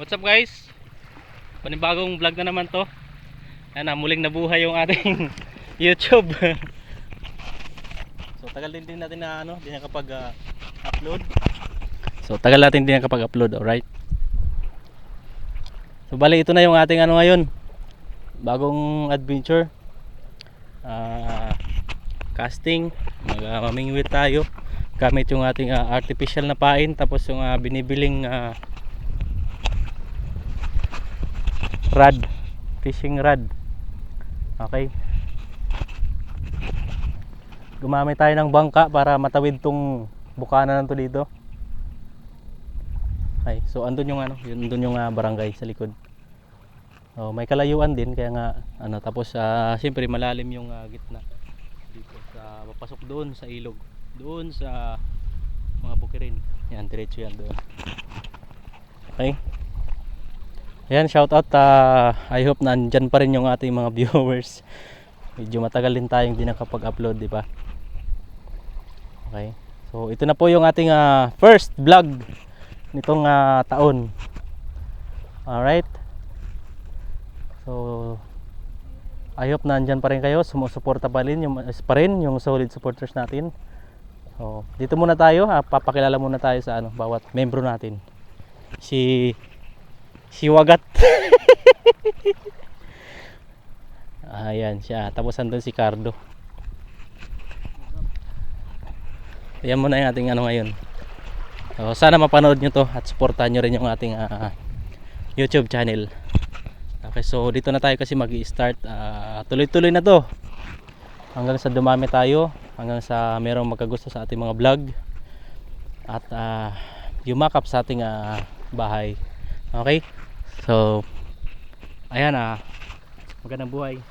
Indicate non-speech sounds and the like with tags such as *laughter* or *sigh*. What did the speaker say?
What's up guys? Panibagong vlog na naman to. Ayan na, muling nabuhay yung ating *laughs* YouTube. so tagal din din natin na ano, din nakapag ah, upload. So tagal natin din nakapag upload, alright? So bali ito na yung ating ano ngayon. Bagong adventure. Ah casting, mag-mamingwit tayo gamit yung ating ah, artificial na pain tapos yung ah, binibiling ah, rod fishing rod. Okay. Gumamit tayo ng bangka para matawid tong bukana na to dito. Okay so andun yung ano yun andun yung ah, barangay sa likod. Oh, may kalayuan din kaya nga ano tapos ah, siyempre malalim yung ah, gitna dito sa papasok doon sa ilog doon sa mga bukirin yan diretso yan doon. Okay Ayan, shout out. ah, I hope na pa rin yung ating mga *laughs* viewers. Medyo matagal din tayong hindi nakapag-upload, di ba? Okay. So, ito na po yung ating ah, first vlog nitong ah, taon. Alright. So, I hope na pa rin kayo. Sumusuporta pa rin yung, pa rin yung solid supporters natin. So, dito muna tayo. ah, papakilala muna tayo sa ano, bawat membro natin. Si Si Wagat. *laughs* Ayan siya. Tapos andun si Cardo. Ayan muna yung ating ano ngayon. So, sana mapanood nyo to at supportahan nyo rin yung ating ah, YouTube channel. Okay, so dito na tayo kasi mag start Tuloy-tuloy na to. Hanggang sa dumami tayo. Hanggang sa merong magkagusto sa ating mga vlog. At ah, yumakap sa ating ah, bahay. Okay? So, ayan ah. Magandang buhay.